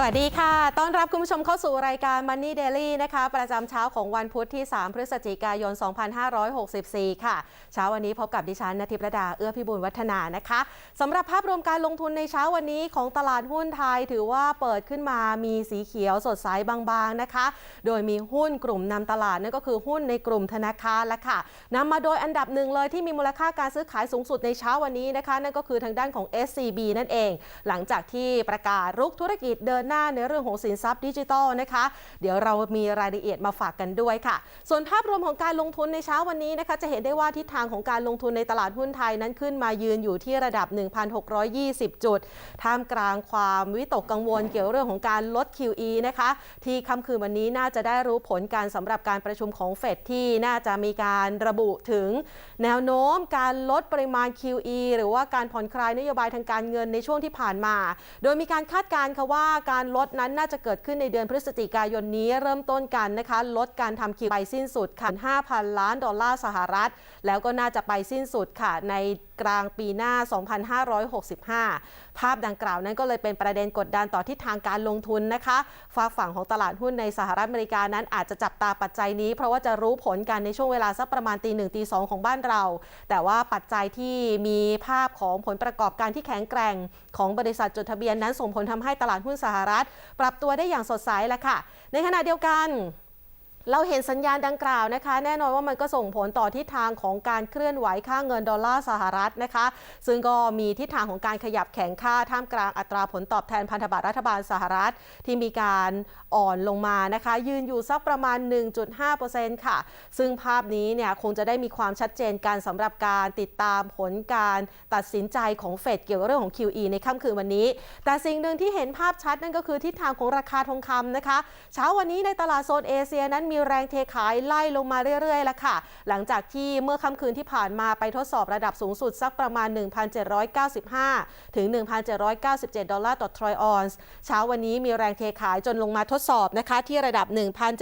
สวัสดีค่ะ ต้อนรับคุณผู้ชมเข้าสู่รายการ Money Daily นะคะ ประจำเช้าของวันพุธที่ 3 พฤศจิกายน 2564 ค่ะ เช้าวันนี้พบกับดิฉันนทิพระดา เอื้อพิบูลวัฒนานะคะ สำหรับภาพรวมการลงทุนในเช้าวันนี้ของตลาดหุ้นไทย ถือว่าเปิดขึ้นมามีสีเขียวสดใสบางๆนะคะ โดยมีหุ้นกลุ่มนำตลาดนั่นก็คือหุ้นในกลุ่มธนาคารและค่ะนำมาโดยอันดับหนึ่งเลยที่มีมูลค่าการซื้อขายสูงสุดในเช้าวันนี้นะคะ นั่นก็คือทางด้านของ SCB นั่นเอง หลังจากที่ประกาศรุกธุรกิจเดินหน้าในเรื่องของสินทรัพย์ดิจิทัลนะคะ เดี๋ยวเรามีรายละเอียดมาฝากกันด้วยค่ะ ส่วนภาพรวมของการลงทุนในเช้าวันนี้นะคะ จะเห็นได้ว่าทิศทางของการลงทุนในตลาดหุ้นไทยนั้นขึ้นมายืนอยู่ที่ระดับ 1,620 จุด ท่ามกลางความวิตกกังวลเกี่ยวเรื่องของการลด QE นะคะ ที่ค่ำคืนวันนี้น่าจะได้รู้ผลการสำหรับการประชุมของเฟดที่น่าจะมีการระบุถึง แนวโน้มการลดปริมาณ QE หรือว่าการผ่อนคลายนโยบายทางการเงินในช่วงที่ผ่านมา โดยมีการคาดการณ์ค่ะว่าการลดนั้นน่าจะเกิดขึ้นในเดือนพฤศจิกายนนี้เริ่มต้นกันนะคะ ลดการทำ QE ไปสิ้นสุดค่ะ5,000 ล้านดอลลาร์สหรัฐ แล้วก็น่าจะไปสิ้นสุดค่ะในกลางปีหน้า 2565 ภาพดังกล่าวนั้นก็เลยเป็นประเด็นกดดันต่อทิศทางการลงทุนนะคะฝากฝั่งของตลาดหุ้นในสหรัฐอเมริกานั้นอาจจะจับตาปัจจัยนี้ เพราะว่าจะรู้ผลกันในช่วงเวลาสักประมาณตีหนึ่งตีสองของบ้านเรา แต่ว่าปัจจัยที่มีภาพของผลประกอบการที่แข็งแกร่ง ของบริษัทจดทะเบียนนั้นส่งผลทำให้ตลาดหุ้นสหรัฐ ปรับตัวได้อย่างสดใสแล้วค่ะ ในขณะเดียวกัน เราเห็นสัญญาณดังกล่าวนะคะ แน่นอนว่ามันก็ส่งผลต่อทิศทางของการเคลื่อนไหวค่าเงินดอลลาร์สหรัฐนะคะ ซึ่งก็มีทิศทางของการขยับแข็งค่าท่ามกลางอัตราผลตอบแทนพันธบัตรรัฐบาลสหรัฐ ที่มีการอ่อนลงมานะคะ ยืนอยู่สักประมาณ 1.5%ค่ะ ซึ่งภาพนี้เนี่ยคงจะได้มีความชัดเจนการสำหรับการติดตามผลการตัดสินใจของเฟดเกี่ยวกับเรื่องของ QE ในค่ำคืนวันนี้ แต่สิ่งหนึ่งที่เห็นภาพชัดนั่นก็คือทิศทางของราคาทองคำนะคะ เช้าวันนี้ในตลาดโซนเอเชียนั้นมีแรงเทขายไล่ลงมาเรื่อยๆแล้วค่ะ หลังจากที่เมื่อค่ำคืนที่ผ่านมาไปทดสอบระดับสูงสุดสักประมาณ 1,795 ถึง 1,797 ดอลลาร์ต่อทรอยออนซ์เช้าวันนี้มีแรงเทขายจนลงมาทดสอบนะคะ ที่ระดับ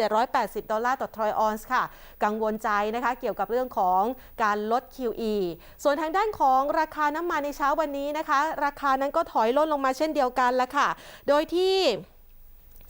1,780 ดอลลาร์ต่อทรอยออนซ์ค่ะ กังวลใจนะคะเกี่ยวกับเรื่องของการลด QE ส่วนทางด้านของราคาน้ำมันในเช้าวันนี้นะคะ ราคานั้นก็ถอยล่นลงมาเช่นเดียวกันละค่ะ โดยที่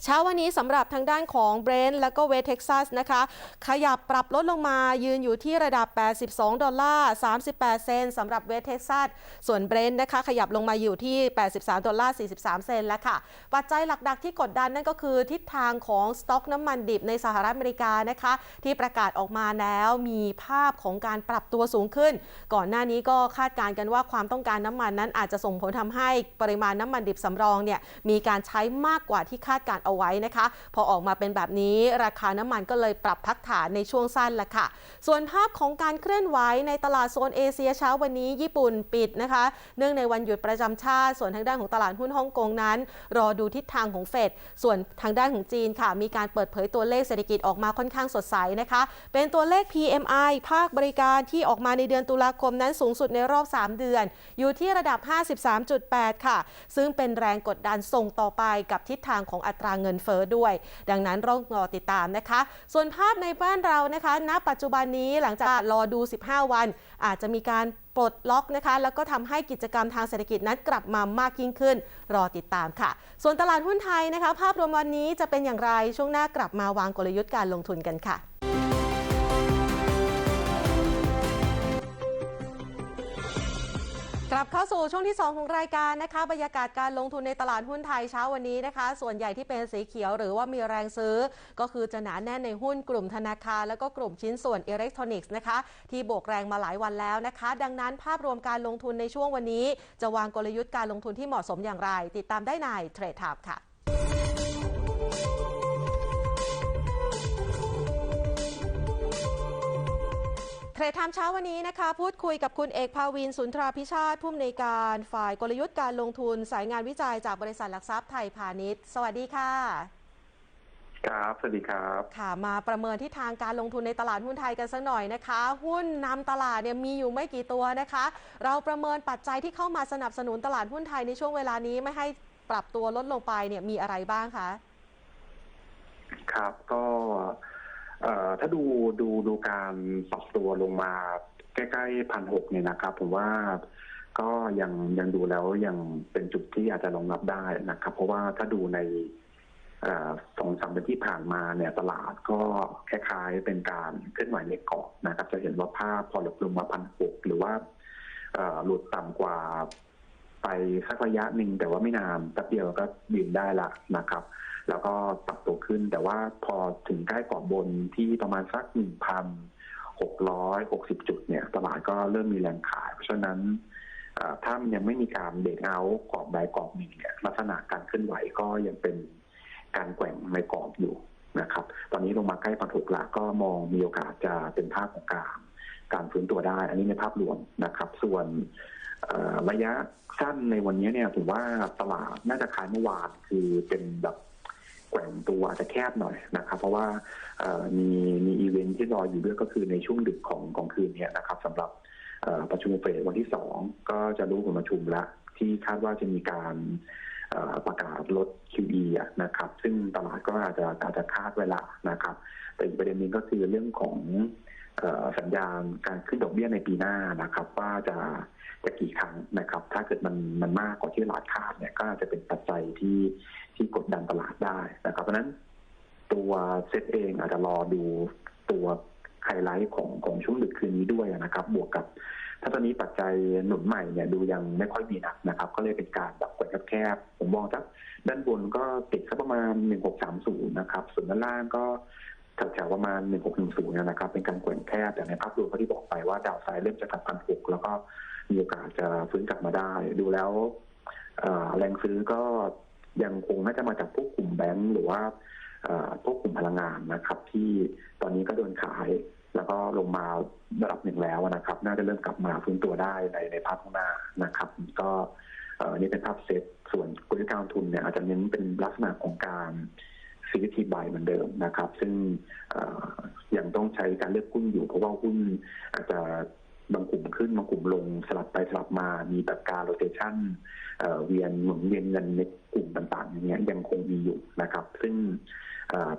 เช้าวันนี้สำหรับทางด้านของเบรนท์และก็เวสเท็กซัสนะคะ ขยับปรับลดลงมายืนอยู่ที่ระดับ 82 ดอลลาร์ 38 เซนสำหรับเวสเท็กซัสส่วนเบรนท์นะคะขยับลงมาอยู่ที่ 83 ดอลลาร์ 43 เซนแล้วค่ะ ปัจจัยหลักๆที่กดดันนั่นก็คือทิศทางของสต็อกน้ำมันดิบในสหรัฐอเมริกานะคะ ที่ประกาศออกมาแล้วมีภาพของการปรับตัวสูงขึ้น ก่อนหน้านี้ก็คาดการณ์กันว่าความต้องการน้ำมันนั้นอาจจะส่งผลทำให้ปริมาณน้ำมันดิบสำรองเนี่ยมีการใช้มากกว่าที่คาดการณเอาไว้นะคะ พอออกมาเป็นแบบนี้ราคาน้ำมันก็เลยปรับพักฐานในช่วงสั้นละค่ะ ส่วนภาพของการเคลื่อนไหวในตลาดโซนเอเชียเช้าวันนี้ญี่ปุ่นปิดนะคะ เนื่องในวันหยุดประจำชาติ ส่วนทางด้านของตลาดหุ้นฮ่องกงนั้น รอดูทิศทางของเฟด ส่วนทางด้านของจีนค่ะ มีการเปิดเผยตัวเลขเศรษฐกิจออกมาค่อนข้างสดใสนะคะ เป็นตัวเลข PMI ภาคบริการที่ออกมาในเดือนตุลาคมนั้นสูงสุดในรอบ 3 เดือน อยู่ที่ระดับ 53.8 ค่ะ ซึ่งเป็นแรงกดดันส่งต่อไปกับทิศทางของอัตราเงินเฟ้อด้วย ดังนั้นต้องรอติดตามนะคะ ส่วนภาพในบ้านเรานะคะ ณ ปัจจุบันนี้หลังจากรอดู 15 วัน อาจจะมีการปลดล็อกนะคะ แล้วก็ทำให้กิจกรรมทางเศรษฐกิจนั้นกลับมามากยิ่งขึ้น รอติดตามค่ะ ส่วนตลาดหุ้นไทยนะคะ ภาพรวมวันนี้จะเป็นอย่างไรช่วงหน้ากลับมาวางกลยุทธ์การลงทุนกันค่ะ ลับเข้าสู่ช่วงที่ 2 ของรายการนะคะ บรรยากาศการลงทุนในตลาดหุ้นไทยเช้าวันนี้นะคะ ส่วนใหญ่ที่เป็นสีเขียวหรือว่ามีแรงซื้อ ก็คือจะหนาแน่นในหุ้นกลุ่มธนาคาร แล้วก็กลุ่มชิ้นส่วนอิเล็กทรอนิกส์นะคะ ที่โบกแรงมาหลายวันแล้วนะคะ ดังนั้นภาพรวมการลงทุนในช่วงวันนี้ จะวางกลยุทธ์การลงทุนที่เหมาะสมอย่างไร ติดตามได้ในเทรดทามค่ะ เทรดไทม์เช้าวันนี้นะคะ พูดคุยกับคุณเอกภาวินสุนทราพิชาติผู้อำนวยการฝ่ายกลยุทธ์การลงทุนสายงานวิจัยจากบริษัทหลักทรัพย์ไทยพาณิชย์ สวัสดีค่ะ ครับ สวัสดีครับ ค่ะ มาประเมินที่ทางการลงทุนในตลาดหุ้นไทยกันสักหน่อยนะคะ หุ้นนำตลาดเนี่ยมีอยู่ไม่กี่ตัวนะคะ เราประเมินปัจจัยที่เข้ามาสนับสนุนตลาดหุ้นไทยในช่วงเวลานี้ไม่ให้ปรับตัวลดลงไปเนี่ยมีอะไรบ้างคะ ครับก็เอ่อ ถ้าดูดูดูการปรับตัวลงมาใกล้ๆพันหกเนี่ยนะครับ ผมว่าก็ยังยังดูแล้วยังเป็นจุดที่อาจจะรองรับได้นะครับ เพราะว่าถ้าดูในสองสามเดือนที่ผ่านมาเนี่ยตลาดก็คล้ายๆเป็นการเคลื่อนไหวในกรอบนะครับ จะเห็นว่าภาพพอหลบลงมาพันหกหรือว่าหลุดต่ำกว่า ไปสักระยะหนึ่งแต่ว่าไม่นานแป๊บเดียวก็ยืนได้ละนะครับ แล้วก็ปรับตัวขึ้น แต่ว่าพอถึงใกล้กรอบบนที่ประมาณสักหนึ่งพันหกร้อยหกสิบจุดเนี่ย ตลาดก็เริ่มมีแรงขาย เพราะฉะนั้นถ้ามันยังไม่มีการเบรกเอากรอบใดกรอบหนึ่งเนี่ยลักษณะการเคลื่อนไหวก็ยังเป็นการแกว่งในกรอบอยู่นะครับ ตอนนี้ลงมาใกล้พันหกละก็มองมีโอกาสจะเป็นภาพของการการฟื้นตัวได้ อันนี้ในภาพรวมนะครับ ส่วนระยะสั้นในวันนี้เนี่ยถือว่าตลาดน่าจะขายเมื่อวานคือเป็นแบบ แกว่งตัวอาจจะแคบหน่อยนะครับ เพราะว่ามีมีอีเวนท์ที่รออยู่ด้วยก็คือในช่วงดึกของของคืนเนี้นะครับสำหรับประชุมเฟดวันที่สองก็จะรู้ผลประชุมละที่คาดว่าจะมีการประกาศลด QE อะนะครับ ซึ่งตลาดก็อาจจะอาจจะคาดเวลานะครับ แต่อีกประเด็นหนึงก็คือเรื่องของ สัญญาณการขึ้นดอกเบี้ยในปีหน้านะครับ ว่าจะจะกี่ครั้งนะครับ ถ้าเกิดมันมันมากกว่าที่ตลาดคาดเนี่ยก็อาจจะเป็นปัจจัยที่ที่กดดันตลาดได้นะครับ เพราะฉะนั้นตัวเซตเองอาจจะรอดูตัวไฮไลท์ของของช่วงดึกคืนนี้ด้วยนะครับ บวกกับ ถ้าตอนนี้ปัจจัยหนุนใหม่เนี่ยดูยังไม่ค่อยมีนักนะครับ ก็เลยเป็นการแบบกดแคบๆผมมองจากด้านบนก็ติดสักประมาณ1630นะครับ ส่วนด้านล่างก็ แถวๆประมาณ 1610นะครับ เป็นการแกว่งแคบแต่ในภาพรวมที่บอกไปว่าดาวไซด์เริ่มจะกลับพันหกแล้วก็มีโอกาสจะฟื้นกลับมาได้ ดูแล้วแรงซื้อก็ยังคงน่าจะมาจากพวกกลุ่มแบงก์หรือว่าพวกกลุ่มพลังงานนะครับ ที่ตอนนี้ก็โดนขาย แล้วก็ลงมาระดับหนึ่งแล้วนะครับ น่าจะเริ่มกลับมาฟื้นตัวได้ในในภาพข้างหน้านะครับ ก็นี่เป็นภาพเซตส่วนกลยุทธ์การลงทุนเนี่ยอาจจะเน้นเป็นลักษณะของการ ซีทีบายเหมือนเดิมนะครับ ซึ่งยังต้องใช้การเลือกหุ้นอยู่ เพราะว่าหุ้นอาจจะบางกลุ่มขึ้นบางกลุ่มลงสลับไปสลับมา มีแบบการโรเตชันเออเวียนหมุนเวียนเงินในกลุ่มต่างๆอย่างเงี้ยยังคงมีอยู่นะครับ ซึ่ง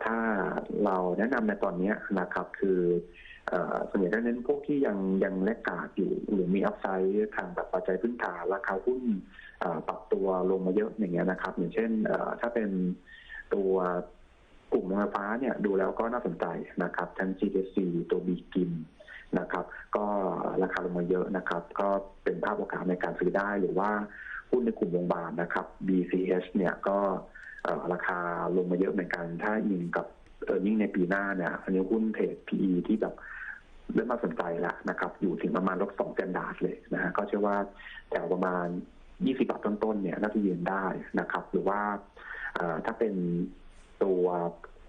ถ้าเราแนะนำในตอนเนี้นะครับ คือส่วนใหญ่ก็เน้นพวกที่ยังยังแลกกาดอยู่หรือมีอัพไซด์ทางแบบปัจจัยพื้นฐานราคาหุ้นปรับตัวลงมาเยอะอย่างเงี้ยนะครับ อย่างเช่นถ้าเป็นตัว กลุ่มโรงไฟฟ้าเนี่ยดูแล้วก็น่าสนใจนะครับทั้ง GTC ตัวบีกิมนะครับ ก็ราคาลงมาเยอะนะครับ ก็เป็นภาพโอกาสในการซื้อได้หรือว่าหุ้นในกลุ่มโรงพยาบาลนะครับ BCH เนี่ยก็ราคาลงมาเยอะเหมือนกัน ถ้ายิงกับเออยิ่งในปีหน้าเนี่ยอันนี้หุ้นเทรด PE ที่แบบเริ่มมาสนใจแล้วนะครับ อยู่ถึงประมาณลบสองแสนดาร์ดเลยนะฮะก็เชื่อว่าแถวประมาณ20บาทต้นๆเนี่ยน่าจะยืนได้นะครับ หรือว่าถ้าเป็น ตัว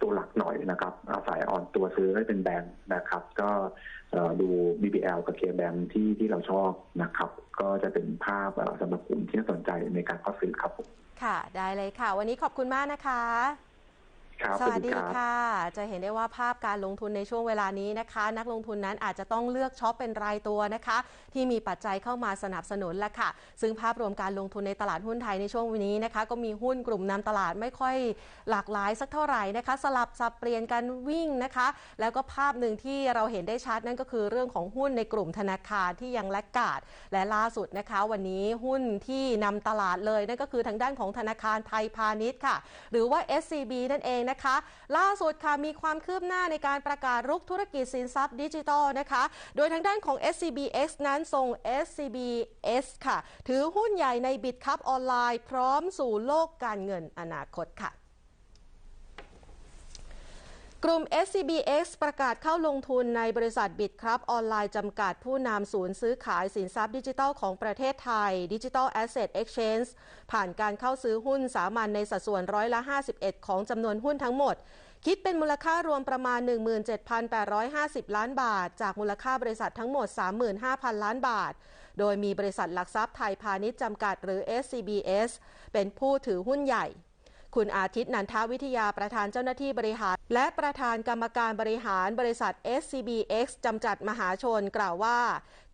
ตัวหลักหน่อยนะครับ อาศัยอ่อนตัวซื้อให้เป็นแบงค์นะครับ ก็เอ่อดู BBL กับ KBank ที่ที่เราชอบนะครับ ก็จะเป็นภาพเอ่อสำหรับกลุ่มที่น่าสนใจในการเข้าซื้อครับค่ะ ได้เลยค่ะ วันนี้ขอบคุณมากนะคะ ครับสวัสดีครับค่ะ จะเห็นได้ว่าภาพการลงทุนในช่วงเวลานี้นะคะ นักลงทุนนั้นอาจจะต้องเลือกช็อปเป็นรายตัวนะคะ ที่มีปัจจัยเข้ามาสนับสนุนและค่ะ ซึ่งภาพรวมการลงทุนในตลาดหุ้นไทยในช่วงวันนี้นะคะ ก็มีหุ้นกลุ่มนำตลาดไม่ค่อยหลากหลายสักเท่าไหร่นะคะ สลับสับเปลี่ยนกันวิ่งนะคะ แล้วก็ภาพหนึ่งที่เราเห็นได้ชัดนั่นก็คือเรื่องของหุ้นในกลุ่มธนาคารที่ยังแลกกาดและล่าสุดนะคะ วันนี้หุ้นที่นำตลาดเลยนั่นก็คือทางด้านของธนาคารไทยพาณิชย์ค่ะ หรือว่า SCB นั่นเองนะคะ ล่าสุดค่ะมีความคืบหน้าในการประกาศรุกธุรกิจสินทรัพย์ดิจิทัลนะคะ โดยทางด้านของ SCBX นั้นส่ง SCBS ค่ะ ถือหุ้นใหญ่ในบิตคัพออนไลน์ พร้อมสู่โลกการเงินอนาคตค่ะ กลุ่ม SCBX ประกาศเข้าลงทุนในบริษัทบิตครับออนไลน์จำกัดผู้นำศูนย์ซื้อขายสินทรัพย์ดิจิทัลของประเทศไทย Digital Asset Exchange ผ่านการเข้าซื้อหุ้นสามัญในสัดส่วนร้อยละ 51 ของจำนวนหุ้นทั้งหมด คิดเป็นมูลค่ารวมประมาณ 17,850 ล้านบาท จากมูลค่าบริษัททั้งหมด 35,000 ล้านบาท โดยมีบริษัทหลักทรัพย์ไทยพาณิชย์จำกัดหรือ SCBS เป็นผู้ถือหุ้นใหญ่ คุณอาทิตย์นันทวิทยาประธานเจ้าหน้าที่บริหาร และประธานกรรมการบริหารบริษัท SCBX จำกัดมหาชนกล่าวว่า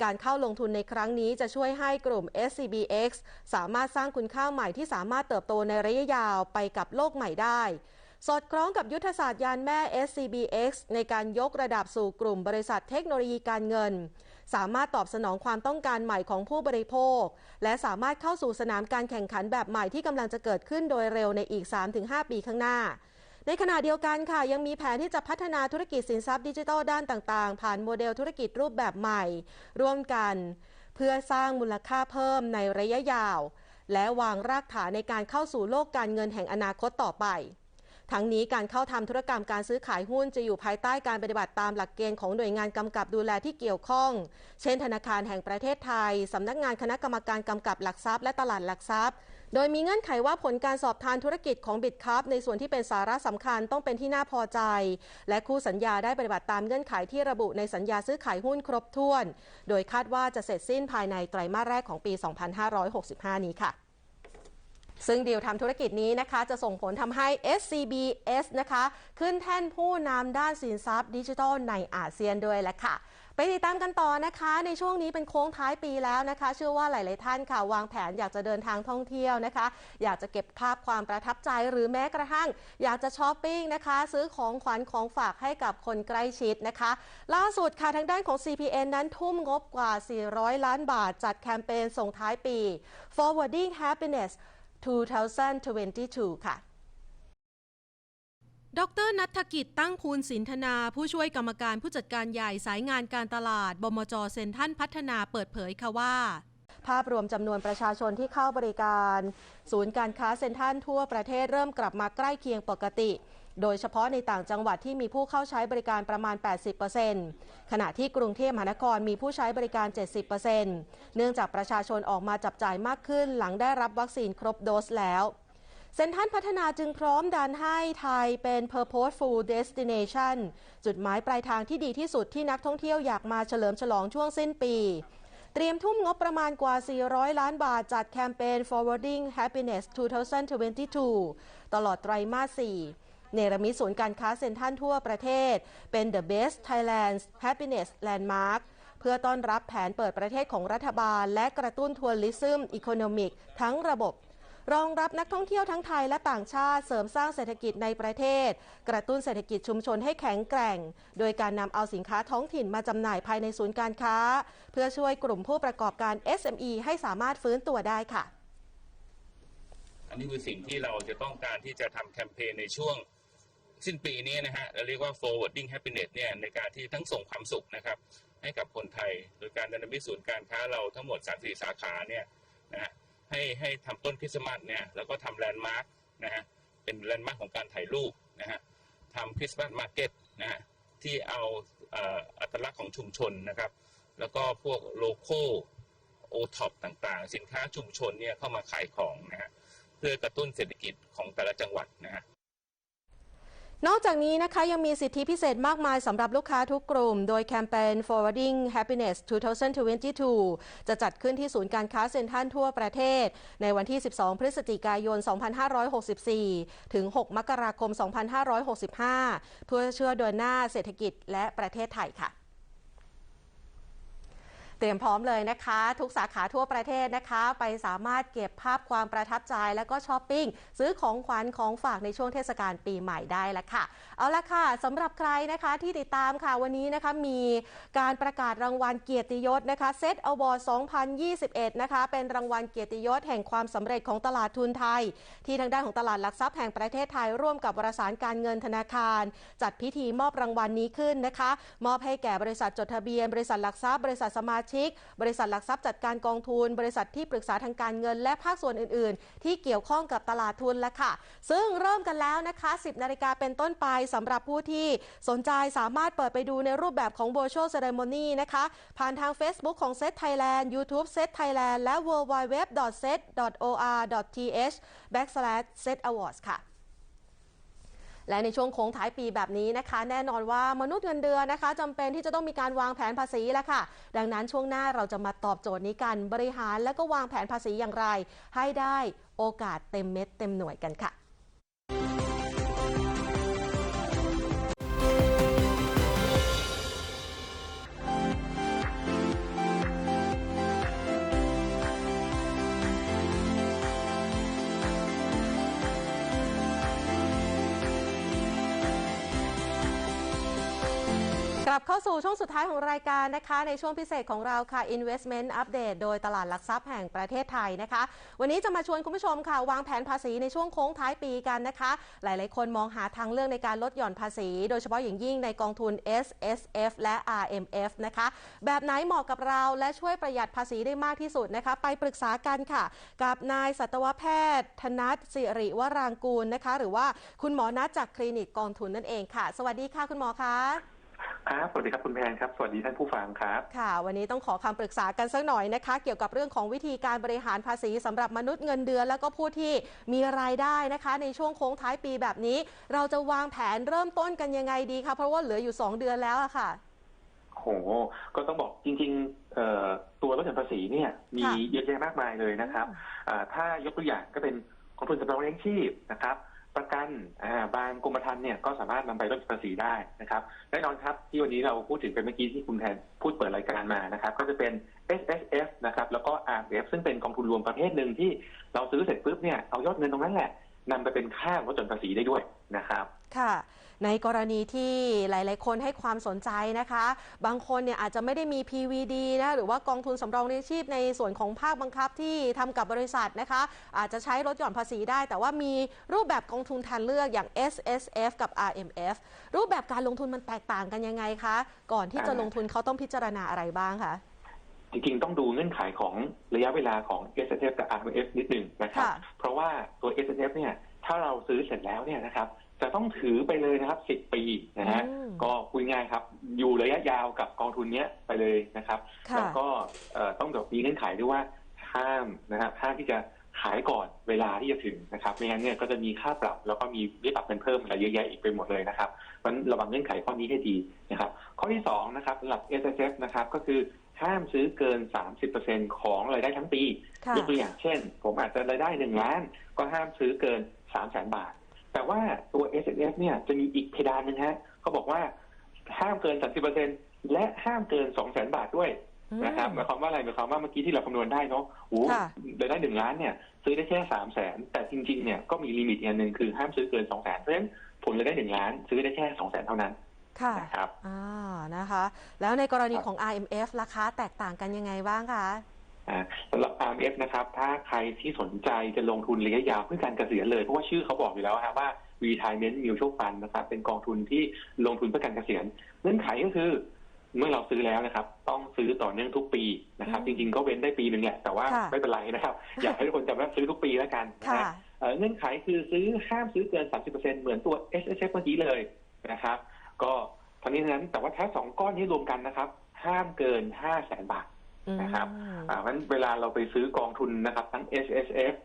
การเข้าลงทุนในครั้งนี้จะช่วยให้กลุ่ม SCBX สามารถสร้างคุณค่าใหม่ที่สามารถเติบโตในระยะยาวไปกับโลกใหม่ได้สอดคล้องกับยุทธศาสตร์ยานแม่ SCBX ในการยกระดับสู่กลุ่มบริษัทเทคโนโลยีการเงิน สามารถตอบสนองความต้องการใหม่ของผู้บริโภค และสามารถเข้าสู่สนามการแข่งขันแบบใหม่ที่กำลังจะเกิดขึ้นโดยเร็วในอีก 3-5 ปีข้างหน้า ในขณะเดียวกันค่ะ ยังมีแผนที่จะพัฒนาธุรกิจสินทรัพย์ดิจิทัลด้านต่าง ๆ ผ่านโมเดลธุรกิจรูปแบบใหม่ ร่วมกัน เพื่อสร้างมูลค่าเพิ่มในระยะยาว และวางรากฐานในการเข้าสู่โลกการเงินแห่งอนาคตต่อไป ทั้งนี้การเข้าทำธุรกรรมการซื้อขายหุ้นจะอยู่ภายใต้การปฏิบัติตามหลักเกณฑ์ของหน่วยงานกำกับดูแลที่เกี่ยวข้อง เช่น ธนาคารแห่งประเทศไทยสำนักงานคณะกรรมการกำกับหลักทรัพย์และตลาดหลักทรัพย์ โดยมีเงื่อนไขว่าผลการสอบทานธุรกิจของบิตคัพในส่วนที่เป็นสาระสำคัญต้องเป็นที่น่าพอใจ และคู่สัญญาได้ปฏิบัติตามเงื่อนไขที่ระบุในสัญญาซื้อขายหุ้นครบถ้วน โดยคาดว่าจะเสร็จสิ้นภายในไตรมาสแรกของปี 2565 นี้ค่ะ ซึ่งดีลทำธุรกิจนี้นะคะ จะส่งผลทำให้ SCBS นะคะ ขึ้นแท่นผู้นำด้านสินทรัพย์ดิจิทัลในอาเซียนด้วยแหละค่ะ ไปติดตามกันต่อนะคะ ในช่วงนี้เป็นโค้งท้ายปีแล้วนะคะ เชื่อว่าหลาย ๆ ท่านค่ะ วางแผนอยากจะเดินทางท่องเที่ยวนะคะ อยากจะเก็บภาพความประทับใจหรือแม้กระทั่ง อยากจะช้อปปิ้งนะคะ ซื้อของขวัญของฝากให้กับคนใกล้ชิดนะคะ ล่าสุดค่ะทางด้านของ CPN นั้นทุ่มงบกว่า 400 ล้านบาท จัดแคมเปญส่งท้ายปี Forwarding Happiness 2022 ค่ะดรนัฐกิจตั้งคูณสินธนา ผู้ช่วยกรรมการผู้จัดการใหญ่สายงานการตลาด บมจเซ็นทรัลพัฒนาเปิดเผยค่ะว่า ภาพรวมจำนวนประชาชนที่เข้าบริการ ศูนย์การค้าเซ็นทรัลทั่วประเทศเริ่มกลับมาใกล้เคียงปกติ โดยเฉพาะในต่างจังหวัดที่มีผู้เข้าใช้บริการประมาณ 80%ขณะที่กรุงเทพมหานครมีผู้ใช้บริการ 70%เนื่องจากประชาชนออกมาจับจ่ายมากขึ้น หลังได้รับวัคซีนครบโดสแล้วเซ็นทรัลพัฒนาจึงพร้อมดันให้ไทยเป็น Purposeful Destination จุดหมายปลายทางที่ดีที่สุดที่นักท่องเที่ยวอยากมาเฉลิมฉลองช่วงสิ้นปี เตรียมทุ่มงบประมาณกว่า 400 ล้านบาทจัดแคมเปญ Forwarding Happiness 2022 ตลอดไตรมาส 4 เนรมิตศูนย์การค้าเซ็นทรัลทั่วประเทศ เป็น The Best Thailand Happiness Landmark เพื่อต้อนรับแผนเปิดประเทศของรัฐบาล และกระตุ้นทัวริซึมอีโคโนมิกทั้งระบบรองรับนักท่องเที่ยวทั้งไทยและต่างชาติเสริมสร้างเศรษฐกิจในประเทศ กระตุ้นเศรษฐกิจชุมชนให้แข็งแกร่ง โดยการนำเอาสินค้าท้องถิ่นมาจำหน่ายภายในศูนย์การค้า เพื่อช่วยกลุ่มผู้ประกอบการ SME ให้สามารถฟื้นตัวได้ค่ะ อันนี้คือสิ่งที่เราจะต้องการที่จะทำแคมเปญในช่วง สิ้นปีนี้นะฮะเราเรียกว่า forwarding happiness เนี่ยในการที่ทั้งส่งความสุขนะครับให้กับคนไทย โดยการดำเนินศูนย์การค้าเราทั้งหมด 34 สาขาเนี่ยนะฮะให้ให้ทำต้นคริสต์มาสเนี่ยแล้วก็ทำแลนด์มาร์กนะฮะเป็นแลนด์มาร์กของการถ่ายรูปนะฮะทำคริสต์มาสมาร์เก็ตนะฮะที่เอาเอ่ออัตลักษณ์ของชุมชนนะครับ แล้วก็พวกโลโก้โอท็อปต่างๆ สินค้าชุมชนเนี่ยเข้ามาขายของนะฮะเพื่อกระตุ้นเศรษฐกิจของแต่ละจังหวัดนะฮะ นอกจากนี้นะคะยังมีสิทธิพิเศษมากมายสำหรับลูกค้าทุกกลุ่ม โดยแคมเปญ Forwarding Happiness 2022 จะจัดขึ้นที่ศูนย์การค้าเซ็นทรัลทั่วประเทศ ในวันที่ 12 พฤศจิกายน 2564 ถึง 6 มกราคม 2565 เพื่อเชื่อเดินหน้าเศรษฐกิจและประเทศไทยค่ะ เตรียมพร้อมเลยนะคะ ทุกสาขาทั่วประเทศนะคะ ไปสามารถเก็บภาพความประทับใจแล้วก็ช้อปปิ้ง ซื้อของขวัญของฝากในช่วงเทศกาลปีใหม่ได้แล้วค่ะ เอาละค่ะสำหรับใครนะคะที่ติดตามค่ะวันนี้นะคะมีการประกาศรางวัลเกียรติยศนะคะเซตอวอร์2021 นะคะ เป็นรางวัลเกียรติยศแห่งความสำเร็จของตลาดทุนไทย ที่ทางด้านของตลาดหลักทรัพย์แห่งประเทศไทยร่วมกับวารสารการเงินธนาคาร จัดพิธีมอบรางวัลนี้ขึ้นนะคะ มอบให้แก่บริษัทจดทะเบียน บริษัทหลักทรัพย์บริษัทสมาชิก บริษัทหลักทรัพย์จัดการกองทุน บริษัทที่ปรึกษาทางการเงิน และภาคส่วนอื่น ๆ ที่เกี่ยวข้องกับตลาดทุนแล้วค่ะ ซึ่งเริ่มกันแล้วนะคะ 10 นาฬิกาเป็นต้นไปสำหรับผู้ที่สนใจสามารถเปิดไปดูในรูปแบบของ virtual ceremony นะคะ ผ่านทาง Facebook ของ Set Thailand YouTube Set Thailand และ w w w s e t o r t h backslash set awards ค่ะ และในช่วงโค้งท้ายปีแบบนี้นะคะ แน่นอนว่ามนุษย์เงินเดือนนะคะจำเป็นที่จะต้องมีการวางแผนภาษีแล้วค่ะ ดังนั้นช่วงหน้าเราจะมาตอบโจทย์นี้กันบริหารและก็วางแผนภาษีอย่างไร ให้ได้โอกาสเต็มเม็ดเต็มหน่วยกันค่ะ ลับเข้าสู่ช่วงสุดท้ายของรายการนะคะ ในช่วงพิเศษของเราค่ะ Investment Update โดยตลาดหลักทรัพย์แห่งประเทศไทยนะคะ วันนี้จะมาชวนคุณผู้ชมค่ะ วางแผนภาษีในช่วงโค้งท้ายปีกันนะคะ หลายๆ คนมองหาทางเลือกในการลดหย่อนภาษี โดยเฉพาะอย่างยิ่งในกองทุน S S F และ R M F นะคะ แบบไหนเหมาะกับเราและช่วยประหยัดภาษีได้มากที่สุดนะคะ ไปปรึกษากันค่ะ กับนายสัตวแพทย์ ธนัทสิริวรางกูลนะคะ หรือว่าคุณหมอนัทจากคลินิกกองทุนนั่นเองค่ะ สวัสดีค่ะคุณหมอคะ ครับสวัสดีครับคุณแพนครับ สวัสดีท่านผู้ฟังครับ ค่ะ วันนี้ต้องขอคำปรึกษากันสักหน่อยนะคะ เกี่ยวกับเรื่องของวิธีการบริหารภาษีสำหรับมนุษย์เงินเดือน แล้วก็ผู้ที่มีรายได้นะคะ ในช่วงโค้งท้ายปีแบบนี้ เราจะวางแผนเริ่มต้นกันยังไงดีคะเพราะว่าเหลืออยู่ 2 เดือนแล้วอะค่ะโหก็ต้องบอกจริงๆเอ่อตัวลดหย่อนภาษีเนี่ยมีค่ะเยอะแยะมากมายเลยนะครับอ่าถ้ายกตัวอย่างก็เป็นกองทุนสำรองเลี้ยงชีพนะครับ ประกันบางกรมธรรม์เนี่ยก็สามารถนำไปลดภาษีได้นะครับแน่นอนครับที่วันนี้เราพูดถึงไปเมื่อกี้ที่คุณแทนพูดเปิดรายการมานะครับ ก็จะเป็น S S F นะครับแล้วก็ R F ซึ่งเป็นกองทุนรวมประเภทหนึ่งที่เราซื้อเสร็จปุ๊บเนี่ยเอายอดเงินตรงนั้นแหละนำไปเป็นค่าลดหย่อนภาษีได้ด้วยนะครับ ค่ะ ในกรณีที่หลาย ๆ คนให้ความสนใจนะคะ บางคนเนี่ยอาจจะไม่ได้มี PVD นะหรือว่ากองทุนสำรองเลี้ยงชีพในส่วนของภาคบังคับที่ทำกับบริษัทนะคะ อาจจะใช้ลดหย่อนภาษีได้ แต่ว่ามีรูปแบบกองทุนทางเลือกอย่าง S S F กับ R M F รูปแบบการลงทุนมันแตกต่างกันยังไงคะ ก่อนที่จะลงทุนเขาต้องพิจารณาอะไรบ้างคะจริงๆ ต้องดูเงื่อนไขของระยะเวลาของ S S F กับ R M F นิดหนึ่งนะครับค่ะเพราะว่าตัว S S F เนี่ยถ้าเราซื้อเสร็จแล้วเนี่ยนะครับ จะต้องถือไปเลยนะครับ10ปีนะฮะอืมก็คุยง่ายๆครับ อยู่ระยะยาวกับกองทุนเนี้ยไปเลยนะครับ ค่ะ แล้วก็เอ่อต้องแบบมีเงื่อนไขด้วยว่าห้ามนะครับห้ามที่จะขายก่อนเวลาที่จะถึงนะครับไม่งั้นเนี่ยก็จะมีค่าปรับแล้วก็มีเรียกปรับเป็นเพิ่มอะไรเยอะแยะอีกไปหมดเลยนะครับมันระวังเงื่อนไขข้อนี้ให้ดีนะครับ ข้อที่สองนะครับสำหรับ S S F นะครับก็คือห้ามซื้อเกิน 30%ของรายได้ทั้งปี ค่ะ ยกตัวอย่างเช่น ผมอาจจะรายได้หนึ่งล้าน ก็ห้ามซื้อเกินสามแสนบาท แต่ว่าตัว S S F เนี่ยจะมีอีกเพดานหนึงฮะเขาบอกว่าห้ามเกิน 30%และห้ามเกิน 2 0 0แสนบาทด้วยนะครับหมายความว่าอะไรหมายความว่าเมื่อกี้ที่เราคำนวณได้เนาะโอ้ค่ะรายได้หนึ่งล้านเนี่ย ซื้อได้แค่สามแสนแต่จริงๆเนี่ยก็มีลิมิตอีกอันหนึ่งคือห้ามซื้อเกิน2 0 0แสนเพราะฉะนั้นผลรายได้หนึ่งล้าน ซื้อได้แค่2 0 0แสนเท่านั้นค่ะนะครับอ่านะคะ แล้วในกรณีของ R M F ราคาแตกต่างกันยังไงบ้างคะอ่า สำหรับ RMF นะครับ ถ้าใครที่สนใจจะลงทุนระยะยาวเพื่อการเกษียณเลย เพราะว่าชื่อเขาบอกอยู่แล้วฮะว่า Retirement Mutual Fund นะครับ เป็นกองทุนที่ลงทุนเพื่อการเกษียณเงื่อนไขก็คือ เมื่อเราซื้อแล้วนะครับ ต้องซื้อต่อเนื่องทุกปีนะครับอืจมริงๆก็เว้นได้ปีหนึ่งแหละ แต่ว่าค่ะไม่เป็นไรนะครับ อยากให้ทุกคนจำว่าซื้อทุกปีแล้วกันนะค่ะฮะเอ่อเงื่อนไขคือซื้อห้ามซื้อเกิน 30%เหมือนตัว S S F เมื่อกี้เลยนะครับ ก็ทั้งนี้ทั้งนั้นแต่ว่าถ้าสองก้อนนี้รวมกันนะครับ ห้ามเกิน5 0 0แสนบาท นะครับอืมอ่าเพราะฉะนั้นเวลาเราไปซื้อกองทุนนะครับทั้ง S S F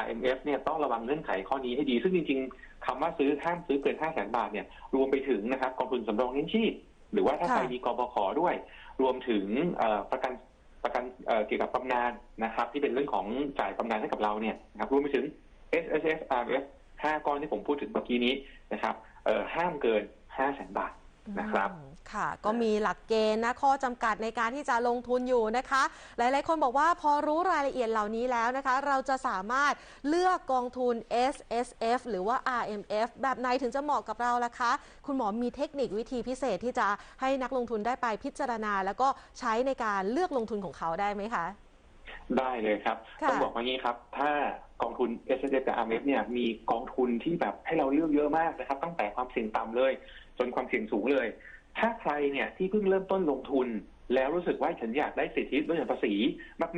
R M F เนี่ยต้องระวังเงื่อนไขข้อนี้ให้ดี ซึ่งจริงๆคำว่าซื้อห้ามซื้อเกิน5 0 0แสนบาทเนี่ยรวมไปถึงนะครับกองทุนสำรองเลี้ยงชีพ หรือว่าถ้าค่ะใครมีกบขด้วย รวมถึงเอ่อประกันประกันเอ่อเกี่ยวกับบำนาญนะครับ ที่เป็นเรื่องของจ่ายบำนาญให้กับเราเนี่ยนะครับรวมไปถึง S S F R M F ห้าก้อนที่ผมพูดถึงเมื่อกี้นี้นะครับเอ่อห้ามเกิน5 0 0แสนบาท นะครับอืมค่ะ ก็มีหลักเกณฑ์นะข้อจำกัดในการที่จะลงทุนอยู่นะคะ หลาย ๆ คนบอกว่าพอรู้รายละเอียดเหล่านี้แล้วนะคะ เราจะสามารถเลือกกองทุน S S F หรือว่า R M F แบบไหนถึงจะเหมาะกับเราล่ะคะ คุณหมอมีเทคนิควิธีพิเศษที่จะให้นักลงทุนได้ไปพิจารณา แล้วก็ใช้ในการเลือกลงทุนของเขาได้ไหมคะ ได้เลยครับค่ะต้องบอกว่างี้ครับ ถ้ากองทุน S S F กับ R M F เนี่ยมีกองทุนที่แบบให้เราเลือกเยอะมากนะครับ ตั้งแต่ความเสี่ยงต่ำเลย จนความเสี่ยงสูงเลย ถ้าใครเนี่ยที่เพิ่งเริ่มต้นลงทุน แล้วรู้สึกว่าฉันอยากได้สิทธิลดหย่อนภาษี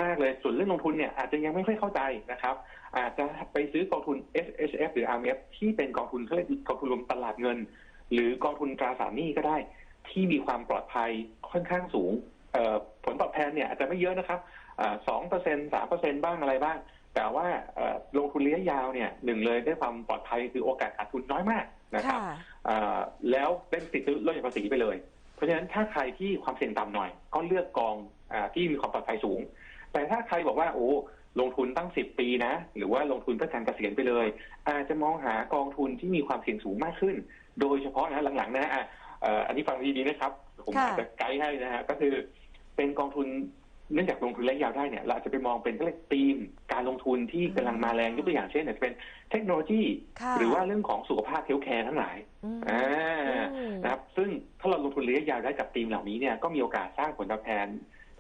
มากๆเลย ส่วนเรื่องลงทุนเนี่ยอาจจะยังไม่ค่อยเข้าใจนะครับ อาจจะไปซื้อกองทุน S S F หรือ R M F ที่เป็นกองทุนเพื่อกองทุนรวมตลาดเงิน หรือกองทุนตราสารหนี้ก็ได้ ที่มีความปลอดภัยค่อนข้างสูงผลตอบแทนเนี่ยอาจจะไม่เยอะนะครับสองเปอร์เซ็นสามเปอร์เซ็นบ้างอะไรบ้าง แต่ว่าเอ่อลงทุนระยะยาวเนี่ยหนึ่งเลยได้ความปลอดภัยคือโอกาสขาดทุนน้อยมากนะครับค่ะเอ่อแล้วเป็นสิทธิลดหย่อนภาษีไปเลย เพราะฉะนั้นถ้าใครที่ความเสี่ยงต่ำหน่อย ก็เลือกกองอาที่มีความปลอดภัยสูง แต่ถ้าใครบอกว่าโอ้ลงทุนตั้งสิบปีนะ หรือว่าลงทุนเพื่อการเกษียณไปเลย อาจจะมองหากองทุนที่มีความเสี่ยงสูงมากขึ้น โดยเฉพาะนะหลังๆนะฮะอะเอ่ออันนี้ฟังดีๆนะครับ ผมค่ะอาจจะไกด์ให้นะฮะก็คือเป็นกองทุน เนื่องจากลงทุนระยะยาวได้เนี่ยเราอาจจะไปมองเป็นเรื่องธีมการลงทุนที่กำลังมาแรงยกตัวอย่างเช่นอาจจะเป็นเทคโนโลยีค่ะหรือว่าเรื่องของสุขภาพเฮลท์แคร์ทั้งหลายอืมอ่าอืมนะครับ ซึ่งถ้าเราลงทุนระยะยาวได้กับธีมเหล่านี้เนี่ยก็มีโอกาสสร้างผลตอบแทน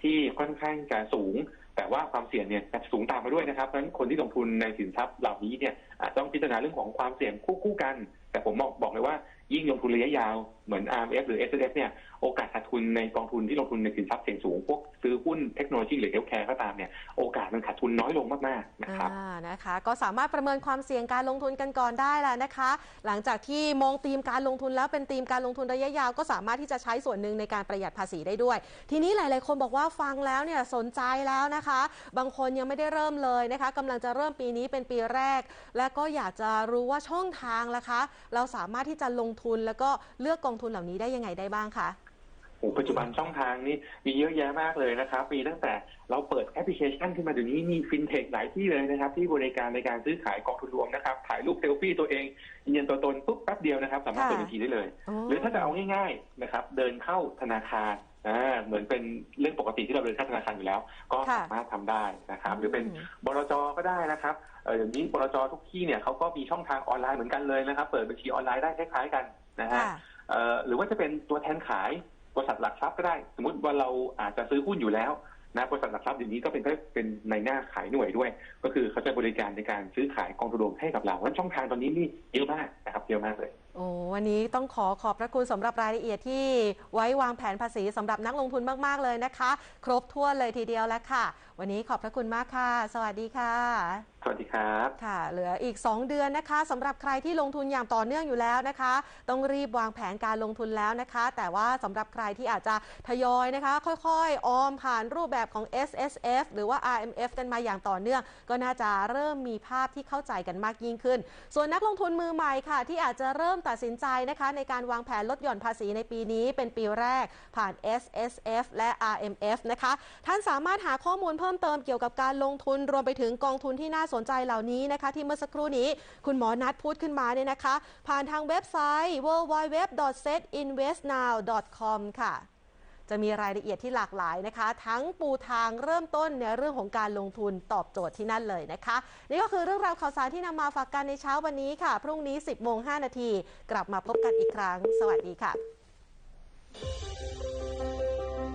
ที่ค่อนข้างจะสูง แต่ว่าความเสี่ยงเนี่ยจะสูงตามมาด้วยนะครับเพราะฉะนั้นคนที่ลงทุนในสินทรัพย์เหล่านี้เนี่ยอาจต้องพิจารณาเรื่องของความเสี่ยงคู่คู่กัน แต่ผมบอกบอกเลยว่ายิ่งลงทุนระยะยาว เหมือน RMF หรือ S F เนี่ยโอกาสขาดทุนในกองทุนที่ลงทุนในสินทรัพย์เสี่ยงสูง พวกซื้อหุ้นเทคโนโลยีหรือเฮลท์แคร์ก็ตามเนี่ยโอกาสมันขาดทุนน้อยลงมากๆนะครับนะคะ ก็สามารถประเมินความเสี่ยงการลงทุนกันก่อนได้แล้วนะคะ หลังจากที่มองธีมการลงทุนแล้วเป็นธีมการลงทุนระยะยาว ก็สามารถที่จะใช้ส่วนหนึ่งในการประหยัดภาษีได้ด้วย ทีนี้หลาย ๆ คนบอกว่าฟังแล้วเนี่ยสนใจแล้วนะคะ บางคนยังไม่ได้เริ่มเลยนะคะกำลังจะเริ่มปีนี้เป็นปีแรก และก็อยากจะรู้ว่าช่องทางล่ะคะ เราสามารถที่จะลงทุนแล้วก็เลือกกองทุนเหล่านี้ได้ยังไงได้บ้างคะโอ้ปัจจุบันช่องทางนี้มีเยอะแยะมากเลยนะครับ มีตั้งแต่เราเปิดแอปพลิเคชันขึ้นมาเดี๋ยวนี้มีฟินเทคหลายที่เลยนะครับ ที่บริการในการซื้อขายกองทุนรวมนะครับ ถ่ายรูปเซลฟี่ตัวเองยืนยันตัวตนปุ๊บแป๊บเดียวนะครับ สามารถค่ะเปิดบัญชีได้เลย หรือถ้าจะเอาง่ายๆนะครับ เดินเข้าธนาคารอ่าเหมือนเป็นเรื่องปกติที่เราเดินเข้าธนาคารอยู่แล้ว ก็ค่ะสามารถทำได้นะครับ หรือเป็นอืมบลจก็ได้นะครับเอออย่างนี้บลจทุกที่เนี่ยเขาก็มีช่องทางออนไลน์เหมือนกันเลยนะครับ เปิดบัญชีออนไลน์ได้คล้ายๆกัน นะฮะค่ะเอ่อหรือว่าจะเป็นตัวแทนขายบริษัทหลักทรัพย์ก็ได้ สมมติว่าเราอาจจะซื้อหุ้นอยู่แล้วนะบริษัทหลักทรัพย์เดี๋ยวนี้ก็เป็นก็เป็นในหน้าขายหน่วยด้วย ก็คือเขาจะบริการในการซื้อขายกองทุนรวมให้กับเราเพราะฉะนั้นช่องทางตอนนี้นี่เยอะมากนะครับเยอะมากเลย โอ้วันนี้ต้องขอขอบพระคุณสำหรับรายละเอียดที่ไว้วางแผนภาษีสำหรับนักลงทุนมาก ๆ เลยนะคะ ครบถ้วนเลยทีเดียวแล้วค่ะ วันนี้ขอบพระคุณมากค่ะ สวัสดีค่ะสวัสดีครับค่ะเหลืออีก 2 เดือนนะคะสำหรับใครที่ลงทุนอย่างต่อเนื่องอยู่แล้วนะคะ ต้องรีบวางแผนการลงทุนแล้วนะคะ แต่ว่าสำหรับใครที่อาจจะทยอยนะคะ ค่อยๆ ออมผ่านรูปแบบของ S S F หรือว่า R M F กันมาอย่างต่อเนื่อง ก็น่าจะเริ่มมีภาพที่เข้าใจกันมากยิ่งขึ้น ส่วนนักลงทุนมือใหม่ค่ะ ที่อาจจะเริ่มตัดสินใจนะคะ ในการวางแผนลดหย่อนภาษีในปีนี้ เป็นปีแรกผ่าน S S F และ R M F นะคะท่านสามารถหาข้อมูลเพิ่มเติมเกี่ยวกับการลงทุนรวมไปถึงกองทุนที่น่าสนใจเหล่านี้นะคะ ที่เมื่อสักครู่นี้คุณหมอนัดพูดขึ้นมาเนี่ยนะคะ ผ่านทางเว็บไซต์ www.setinvestnow.com ค่ะจะมีรายละเอียดที่หลากหลายนะคะ ทั้งปูทางเริ่มต้นในเรื่องของการลงทุนตอบโจทย์ที่นั่นเลยนะคะ นี่ก็คือเรื่องราวข่าวสารที่นำมาฝากกันในเช้าวันนี้ค่ะ พรุ่งนี้ 10โมง5นาที กลับมาพบกันอีกครั้ง สวัสดีค่ะ